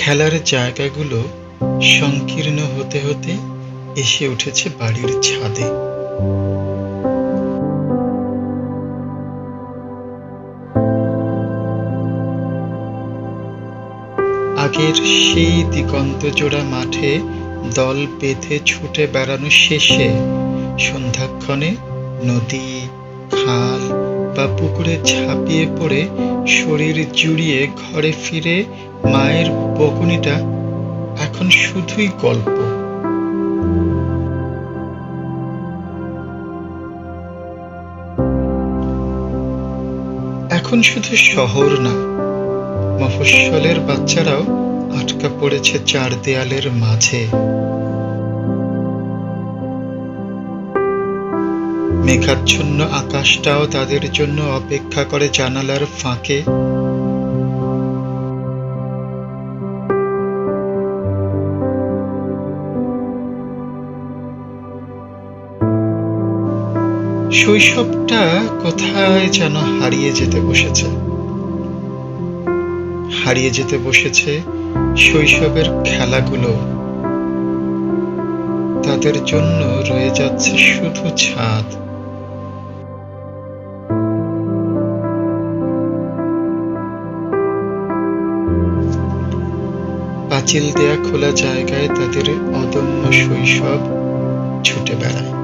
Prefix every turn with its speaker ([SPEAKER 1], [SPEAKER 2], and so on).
[SPEAKER 1] খেলার জায়গাগুলো সংকীর্ণ হতে হতে এসে উঠেছে বাড়ির ছাদে। আগের সেই দিগন্ত জোড়া মাঠে দল বেঁধে ছুটে বেড়ানো শেষে সন্ধ্যাক্ষণে নদী, খাল বা পুকুরে ঝাঁপিয়ে পড়ে শরীর জুড়িয়ে ঘরে ফিরে মায়ের বকুনিটা এখন শুধুই গল্প। এখন শুধু শহর না, মফস্বলের বাচ্চারাও আটকা পড়েছে চার দেয়ালের মাঝে। মেঘাচ্ছন্ন আকাশটাও তাদের জন্য অপেক্ষা করে জানালার ফাঁকে। শৈশবটা কোথায় যেন হারিয়ে যেতে বসেছে? হারিয়ে যেতে বসেছে শৈশবের খেলাগুলো। তাদের জন্য রয়ে যাচ্ছে শুধু ছাদ। পাঁচিল দেয়া খোলা জায়গায় তাদের অদম্য শৈশব ছুটে বেড়ায়।